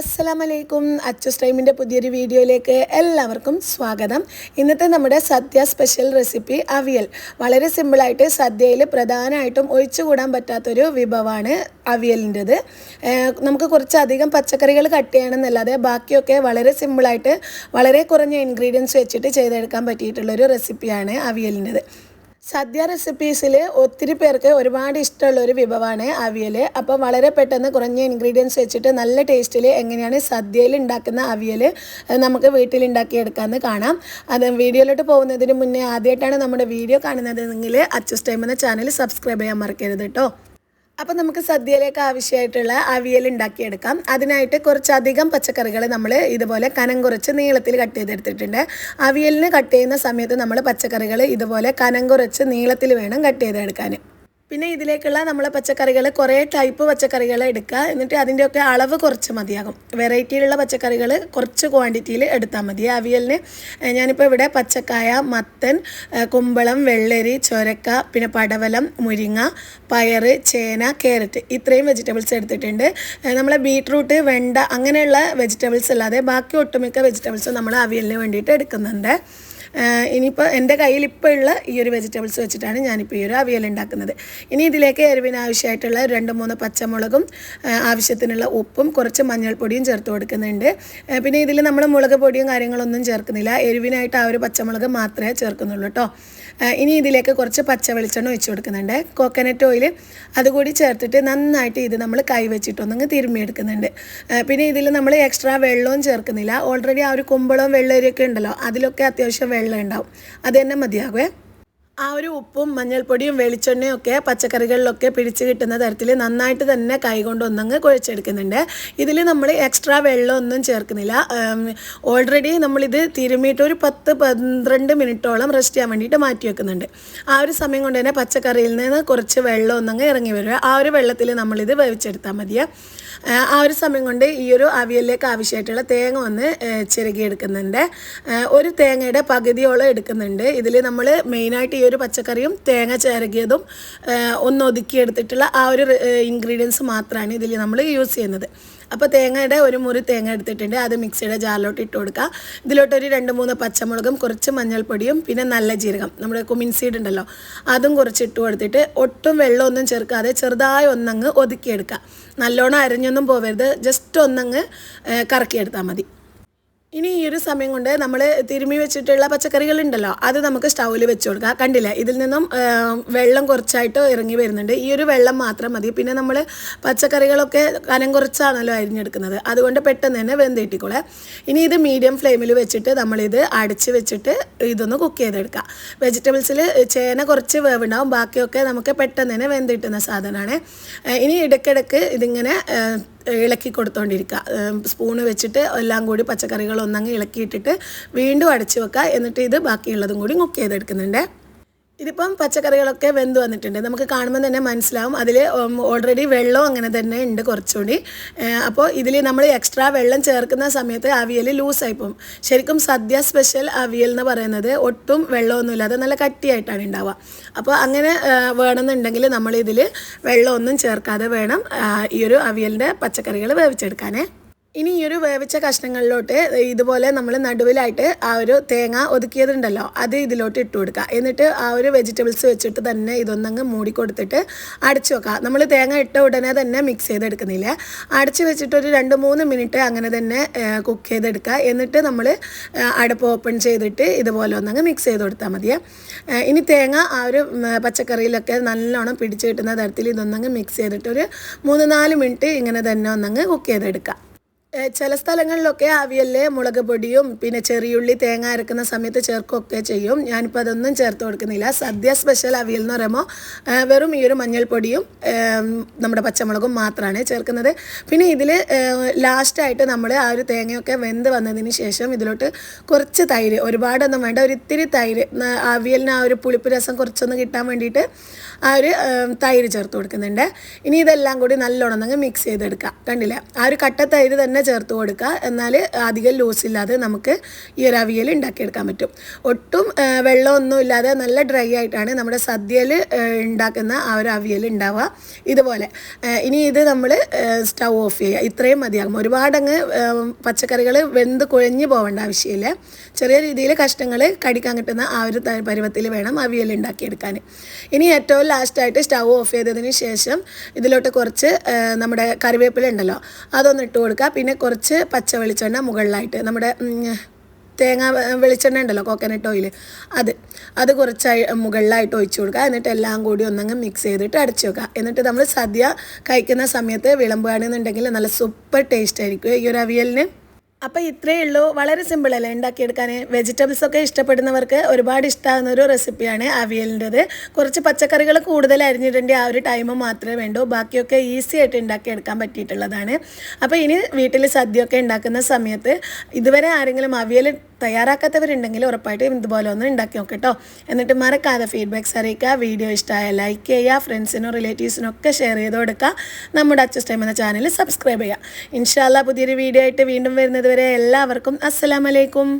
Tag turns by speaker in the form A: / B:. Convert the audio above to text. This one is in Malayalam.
A: അസ്സലാമലൈക്കും. അച്ചസ് ടൈമിന്റെ പുതിയൊരു വീഡിയോയിലേക്ക് എല്ലാവർക്കും സ്വാഗതം. ഇന്നത്തെ നമ്മുടെ സദ്യ സ്പെഷ്യൽ റെസിപ്പി അവിയൽ. വളരെ സിമ്പിളായിട്ട് സദ്യയിൽ പ്രധാനമായിട്ടും ഒഴിച്ചുകൂടാൻ പറ്റാത്തൊരു വിഭവമാണ് അവിയലിന്റെത്. നമുക്ക് കുറച്ചധികം പച്ചക്കറികൾ കട്ട് ചെയ്യണമെന്നല്ലാതെ ബാക്കിയൊക്കെ വളരെ സിമ്പിളായിട്ട് വളരെ കുറഞ്ഞ ഇൻഗ്രീഡിയൻസ് വെച്ചിട്ട് ചെയ്തെടുക്കാൻ പറ്റിയിട്ടുള്ളൊരു റെസിപ്പിയാണ് അവിയലിന്റെത്. സദ്യ റെസിപ്പീസിൽ ഒത്തിരി പേർക്ക് ഒരുപാട് ഇഷ്ടമുള്ള ഒരു വിഭവമാണ് അവിയൽ അപ്പോൾ വളരെ പെട്ടെന്ന് കുറഞ്ഞ ഇൻഗ്രീഡിയൻസ് വെച്ചിട്ട് നല്ല ടേസ്റ്റിൽ എങ്ങനെയാണ് സദ്യയിൽ ഉണ്ടാക്കുന്ന അവിയൽ നമുക്ക് വീട്ടിൽ ഉണ്ടാക്കിയെടുക്കാമെന്ന് കാണാം. അത് വീഡിയോയിലോട്ട് പോകുന്നതിന് മുന്നേ ആദ്യമായിട്ടാണ് നമ്മുടെ വീഡിയോ കാണുന്നതെങ്കിൽ അച്ചസ് ടൈം എന്ന ചാനൽ സബ്സ്ക്രൈബ് ചെയ്യാൻ മറക്കരുത് കേട്ടോ അപ്പം നമുക്ക് സദ്യയിലേക്ക് ആവശ്യമായിട്ടുള്ള അവിയൽ ഉണ്ടാക്കിയെടുക്കാം. അതിനായിട്ട് കുറച്ചധികം പച്ചക്കറികൾ നമ്മൾ ഇതുപോലെ കനം കുറച്ച് നീളത്തിൽ കട്ട് ചെയ്തെടുത്തിട്ടുണ്ട്. അവിയലിന് കട്ട് ചെയ്യുന്ന സമയത്ത് നമ്മൾ പച്ചക്കറികൾ ഇതുപോലെ കനം കുറച്ച് നീളത്തിൽ വേണം കട്ട് ചെയ്തെടുക്കാൻ പിന്നെ ഇതിലേക്കുള്ള നമ്മളെ പച്ചക്കറികൾ കുറേ ടൈപ്പ് പച്ചക്കറികൾ എടുക്കുക എന്നിട്ട് അതിന്റെയൊക്കെ അളവ് കുറച്ച് മതിയാകും. വെറൈറ്റിയിലുള്ള പച്ചക്കറികൾ കുറച്ച് ക്വാണ്ടിറ്റിയിൽ എടുത്താൽ മതി. അവിയലിന് ഞാനിപ്പോൾ ഇവിടെ പച്ചക്കായ മത്തൻ കുമ്പളം വെള്ളരി ചൊരക്ക പിന്നെ പടവലം മുരിങ്ങ പയറ് ചേന കാരറ്റ് ഇത്രയും വെജിറ്റബിൾസ് എടുത്തിട്ടുണ്ട്. നമ്മളെ ബീട്രൂട്ട് വെണ്ട അങ്ങനെയുള്ള വെജിറ്റബിൾസ് അല്ലാതെ ബാക്കി ഒട്ടുമിക്ക വെജിറ്റബിൾസും നമ്മൾ അവിയലിന് വേണ്ടിയിട്ട് എടുക്കുന്നുണ്ട്. ഇനിയിപ്പോൾ എന്റെ കയ്യിൽ ഇപ്പോൾ ഉള്ള ഈ ഒരു വെജിറ്റബിൾസ് വെച്ചിട്ടാണ് ഞാനിപ്പോൾ ഈ ഒരു അവിയൽ ഉണ്ടാക്കുന്നത്. ഇനി ഇതിലേക്ക് എരിവിന് ആവശ്യമായിട്ടുള്ള രണ്ട് മൂന്ന് പച്ചമുളകും ആവശ്യത്തിനുള്ള ഉപ്പും കുറച്ച് മഞ്ഞൾപ്പൊടിയും ചേർത്ത് കൊടുക്കുന്നുണ്ട്. പിന്നെ ഇതിൽ നമ്മൾ മുളക് പൊടിയും കാര്യങ്ങളൊന്നും ചേർക്കുന്നില്ല. എരിവിനായിട്ട് ആ ഒരു പച്ചമുളക് മാത്രമേ ചേർക്കുന്നുള്ളൂ കേട്ടോ ഇനി ഇതിലേക്ക് കുറച്ച് പച്ച വെളിച്ചെണ്ണ ഒഴിച്ച് കൊടുക്കുന്നുണ്ട്. കോക്കനട്ട് ഓയിൽ അതുകൂടി ചേർത്തിട്ട് നന്നായിട്ട് ഇത് നമ്മൾ കൈവച്ചിട്ടൊന്നങ്ങ് തിരുമ്മിയെടുക്കുന്നുണ്ട്. പിന്നെ ഇതിൽ നമ്മൾ എക്സ്ട്രാ വെള്ളവും ചേർക്കുന്നില്ല. ഓൾറെഡി ആ ഒരു കുമ്പളവും വെള്ളരിയൊക്കെ ഉണ്ടല്ലോ അതിലൊക്കെ അത്യാവശ്യം വെള്ളം ഉണ്ടാവും. അത് തന്നെ മതിയാകുമേ ആ ഒരു ഉപ്പും മഞ്ഞൾപ്പൊടിയും വെളിച്ചെണ്ണയും ഒക്കെ പച്ചക്കറികളിലൊക്കെ പിടിച്ച് കിട്ടുന്ന തരത്തിൽ നന്നായിട്ട് തന്നെ കൈകൊണ്ട് ഒന്നങ്ങ് കുഴച്ചെടുക്കുന്നുണ്ട്. ഇതിൽ നമ്മൾ എക്സ്ട്രാ വെള്ളമൊന്നും ചേർക്കുന്നില്ല. ഓൾറെഡി നമ്മളിത് തിരുമിയിട്ട് ഒരു പത്ത് പന്ത്രണ്ട് മിനിറ്റോളം റെസ്റ്റ് ചെയ്യാൻ വേണ്ടിയിട്ട് മാറ്റി വെക്കുന്നുണ്ട്. ആ ഒരു സമയം കൊണ്ട് തന്നെ പച്ചക്കറിയിൽ നിന്ന് കുറച്ച് വെള്ളം ഒന്നങ്ങ് ഇറങ്ങി വരിക. ആ ഒരു വെള്ളത്തിൽ നമ്മളിത് വേവിച്ചെടുത്താൽ മതിയെ. ആ ഒരു സമയം കൊണ്ട് ഈ ഒരു അവിയലിലേക്ക് ആവശ്യമായിട്ടുള്ള തേങ്ങ ഒന്ന് ചിരകിയെടുക്കുന്നുണ്ട്. ഒരു തേങ്ങയുടെ പകുതിയോളം എടുക്കുന്നുണ്ട്. ഇതിൽ നമ്മൾ മെയിനായിട്ട് ഈ ഒരു പച്ചക്കറിയും തേങ്ങ ചിരകിയതും ഒന്ന് ഒതുക്കിയെടുത്തിട്ടുള്ള ആ ഒരു ഇൻഗ്രീഡിയൻസ് മാത്രമാണ് ഇതിൽ നമ്മൾ യൂസ് ചെയ്യുന്നത്. അപ്പോൾ തേങ്ങയുടെ ഒരു മുറി തേങ്ങ എടുത്തിട്ടുണ്ട്. അത് മിക്സിയുടെ ജാറിലോട്ട് ഇട്ട് കൊടുക്കുക ഇതിലോട്ടൊരു രണ്ട് മൂന്ന് പച്ചമുളകും കുറച്ച് മഞ്ഞൾപ്പൊടിയും പിന്നെ നല്ല ജീരകം. നമ്മുടെ കുമിൻ സീഡ് ഉണ്ടല്ലോ അതും കുറച്ച് ഇട്ട് കൊടുത്തിട്ട് ഒട്ടും വെള്ളമൊന്നും ചേർക്കാതെ ചെറുതായി ഒന്നങ്ങ് ഒതുക്കിയെടുക്കുക നല്ലോണം അരഞ്ഞൊന്നും പോവരുത് ജസ്റ്റ് ഒന്നങ്ങ് കറക്കിയെടുത്താൽ മതി. ഇനി ഈ ഒരു സമയം കൊണ്ട് നമ്മൾ തിരുമി വെച്ചിട്ടുള്ള പച്ചക്കറികൾ ഉണ്ടല്ലോ അത് നമുക്ക് സ്റ്റൗവിൽ വെച്ച് കൊടുക്കാം. കണ്ടില്ല? ഇതിൽ നിന്നും വെള്ളം കുറച്ചായിട്ട് ഇറങ്ങി വരുന്നുണ്ട്. ഈ ഒരു വെള്ളം മാത്രം മതി. പിന്നെ നമ്മൾ പച്ചക്കറികളൊക്കെ കനം കുറച്ചാണല്ലോ അരിഞ്ഞെടുക്കുന്നത്. അതുകൊണ്ട് പെട്ടെന്ന് തന്നെ വെന്തിട്ടിക്കോളെ. ഇനി ഇത് മീഡിയം ഫ്ലെയിമിൽ വെച്ചിട്ട് നമ്മളിത് അടച്ച് വെച്ചിട്ട് ഇതൊന്ന് കുക്ക് ചെയ്തെടുക്കാം. വെജിറ്റബിൾസിൽ ചേന കുറച്ച് വേവുണ്ടാവും. ബാക്കിയൊക്കെ നമുക്ക് പെട്ടെന്ന് തന്നെ വെന്തിട്ടുന്ന സാധനമാണ്. ഇനി ഇടയ്ക്കിടയ്ക്ക് ഇതിങ്ങനെ ഇളക്കി കൊടുത്തോണ്ടിരിക്കുക സ്പൂണ് വെച്ചിട്ട് എല്ലാം കൂടി പച്ചക്കറികൾ ഒന്നങ്ങ് ഇളക്കിയിട്ടിട്ട് വീണ്ടും അടച്ചു വെക്കുക എന്നിട്ട് ഇത് ബാക്കിയുള്ളതും കൂടി കുക്ക് ചെയ്തെടുക്കുന്നുണ്ട്. ഇതിപ്പം പച്ചക്കറികളൊക്കെ വെന്ത് വന്നിട്ടുണ്ട്. നമുക്ക് കാണുമ്പോൾ തന്നെ മനസ്സിലാവും. അതിൽ ഓൾറെഡി വെള്ളം അങ്ങനെ തന്നെ ഉണ്ട് കുറച്ചുകൂടി. അപ്പോൾ ഇതിൽ നമ്മൾ എക്സ്ട്രാ വെള്ളം ചേർക്കുന്ന സമയത്ത് അവിയൽ ലൂസായി പോകും. ശരിക്കും സദ്യ സ്പെഷ്യൽ അവിയൽ എന്ന് പറയുന്നത് ഒട്ടും വെള്ളമൊന്നുമില്ലാതെ നല്ല കട്ടിയായിട്ടാണ് ഉണ്ടാവുക. അപ്പോൾ അങ്ങനെ വേണമെന്നുണ്ടെങ്കിൽ നമ്മൾ വെള്ളമൊന്നും ചേർക്കാതെ വേണം ഈ ഒരു അവിയലിന്റെ പച്ചക്കറികൾ വേവിച്ചെടുക്കാനേ. ഇനി ഈ ഒരു വേവിച്ച കഷ്ണങ്ങളിലോട്ട് ഇതുപോലെ നമ്മൾ നടുവിലായിട്ട് ആ ഒരു തേങ്ങ ഒതുക്കിയതുണ്ടല്ലോ അത് ഇതിലോട്ട് ഇട്ട് കൊടുക്കുക. എന്നിട്ട് ആ ഒരു വെജിറ്റബിൾസ് വെച്ചിട്ട് തന്നെ ഇതൊന്നങ്ങ് മൂടി കൊടുത്തിട്ട് അടച്ചു വെക്കുക. നമ്മൾ തേങ്ങ ഇട്ട ഉടനെ തന്നെ മിക്സ് ചെയ്തെടുക്കുന്നില്ല. അടച്ചു വെച്ചിട്ട് ഒരു രണ്ട് മൂന്ന് മിനിറ്റ് അങ്ങനെ തന്നെ കുക്ക് ചെയ്തെടുക്കുക. എന്നിട്ട് നമ്മൾ അടുപ്പ് ഓപ്പൺ ചെയ്തിട്ട് ഇതുപോലെ ഒന്നങ്ങ് മിക്സ് ചെയ്ത് കൊടുത്താൽ മതിയെ. ഇനി തേങ്ങ ആ ഒരു പച്ചക്കറിയിലൊക്കെ നല്ലോണം പിടിച്ചു കിട്ടുന്ന തരത്തിൽ ഇതൊന്നങ്ങ് മിക്സ് ചെയ്തിട്ട് ഒരു മൂന്ന് നാല് മിനിറ്റ് ഇങ്ങനെ തന്നെ ഒന്നങ്ങ് കുക്ക് ചെയ്തെടുക്കുക. ചില സ്ഥലങ്ങളിലൊക്കെ ആവിയല്ലേ മുളക് പൊടിയും പിന്നെ ചെറിയുള്ളി തേങ്ങ അരക്കുന്ന സമയത്ത് ചേർക്കുകയൊക്കെ ചെയ്യും. ഞാനിപ്പോൾ അതൊന്നും ചേർത്ത് കൊടുക്കുന്നില്ല. സദ്യ സ്പെഷ്യൽ അവിയൽ എന്ന് പറയുമ്പോൾ വെറും ഈ ഒരു മഞ്ഞൾപ്പൊടിയും നമ്മുടെ പച്ചമുളകും മാത്രമാണ് ചേർക്കുന്നത്. പിന്നെ ഇതിൽ ലാസ്റ്റായിട്ട് നമ്മൾ ആ ഒരു തേങ്ങയൊക്കെ വെന്ത് വന്നതിന് ശേഷം ഇതിലോട്ട് കുറച്ച് തൈര് ഒരുപാടൊന്നും വേണ്ട ഒരു ഇത്തിരി തൈര് അവിയലിന് ആ ഒരു പുളിപ്പ് രസം കുറച്ചൊന്ന് കിട്ടാൻ വേണ്ടിയിട്ട് ആ ഒരു തൈര് ചേർത്ത് കൊടുക്കുന്നുണ്ട്. ഇനി ഇതെല്ലാം കൂടി നല്ലോണം അങ്ങ് മിക്സ് ചെയ്തെടുക്കാം. കണ്ടില്ല? ആ ഒരു കട്ട തൈര് തന്നെ ചേർത്ത് കൊടുക്കുക. എന്നാൽ അധികം ലൂസ് ഇല്ലാതെ നമുക്ക് ഈ ഒരു അവിയൽ ഉണ്ടാക്കിയെടുക്കാൻ പറ്റും. ഒട്ടും വെള്ളമൊന്നും ഇല്ലാതെ നല്ല ഡ്രൈ ആയിട്ടാണ് നമ്മുടെ സദ്യയിൽ ഉണ്ടാക്കുന്ന ആ ഒരു അവിയൽ ഉണ്ടാവുക. ഇതുപോലെ ഇനി ഇത് നമ്മൾ സ്റ്റൗ ഓഫ് ചെയ്യുക. ഇത്രയും മതിയാകും. ഒരുപാടങ്ങ് പച്ചക്കറികൾ വെന്ത് കുഴഞ്ഞു പോകേണ്ട ആവശ്യമില്ല. ചെറിയ രീതിയിൽ കഷ്ണങ്ങൾ കടിക്കാൻ കിട്ടുന്ന ആ ഒരു പരുവത്തിൽ വേണം അവിയൽ ഉണ്ടാക്കിയെടുക്കാൻ. ഇനി ഏറ്റവും ലാസ്റ്റായിട്ട് സ്റ്റൗ ഓഫ് ചെയ്തതിന് ശേഷം ഇതിലോട്ട് കുറച്ച് നമ്മുടെ കറിവേപ്പില ഉണ്ടല്ലോ അതൊന്ന് ഇട്ട് കൊടുക്കുക. പിന്നെ കുറച്ച് പച്ച വെളിച്ചെണ്ണ മുകളിലായിട്ട് നമ്മുടെ തേങ്ങ വെളിച്ചെണ്ണ ഉണ്ടല്ലോ കോക്കനട്ട് ഓയിൽ അത്. അത് കുറച്ച് മുകളിലായിട്ട് ഒഴിച്ചു കൊടുക്കുക. എന്നിട്ട് എല്ലാം കൂടി ഒന്നങ്ങ് മിക്സ് ചെയ്തിട്ട് അടച്ചു വെക്കുക. എന്നിട്ട് നമ്മൾ സദ്യ കഴിക്കുന്ന സമയത്ത് വിളമ്പുകയാണെന്നുണ്ടെങ്കിൽ നല്ല സൂപ്പർ ടേസ്റ്റ് ആയിരിക്കും. ഈ ഒരു അവിയലിന്. അപ്പോൾ ഇത്രയേ ഉള്ളൂ. വളരെ സിമ്പിൾ അല്ലേ? ഉണ്ടാക്കിയെടുക്കാൻ വെജിറ്റബിൾസ് ഒക്കെ ഇഷ്ടപ്പെടുന്നവർക്ക് ഒരുപാട് ഇഷ്ടമാകുന്ന ഒരു റെസിപ്പിയാണ് അവിയലിന്റെത്. കുറച്ച് പച്ചക്കറികൾ കൂടുതൽ അരിഞ്ഞിടേണ്ട ആ ഒരു ടൈം മാത്രമേ വേണ്ടൂ. ബാക്കിയൊക്കെ ഈസി ആയിട്ട് ഉണ്ടാക്കിയെടുക്കാൻ പറ്റിയിട്ടുള്ളതാണ്. അപ്പോൾ ഇനി വീട്ടിൽ സദ്യയൊക്കെ ഉണ്ടാക്കുന്ന സമയത്ത് ഇതുവരെ ആരെങ്കിലും അവിയൽ തയ്യാറാക്കാത്തവരുണ്ടെങ്കിൽ ഉറപ്പായിട്ടും ഇതുപോലെ ഒന്ന് ഉണ്ടാക്കി നോക്കട്ടോ. എന്നിട്ട് മറക്കാതെ ഫീഡ്ബാക്ക്സ് അറിയിക്കുക. വീഡിയോ ഇഷ്ടമായ ലൈക്ക് ചെയ്യുക. ഫ്രണ്ട്സിനും റിലേറ്റീവ്സിനും ഒക്കെ ഷെയർ ചെയ്ത് കൊടുക്കുക. നമ്മുടെ അച്ചസ് ടൈം എന്ന ചാനൽ സബ്സ്ക്രൈബ് ചെയ്യുക. ഇൻഷാല്ല പുതിയൊരു വീഡിയോ ആയിട്ട് വീണ്ടും വരുന്നത് വരെ എല്ലാവർക്കും അസ്സലാമലൈക്കും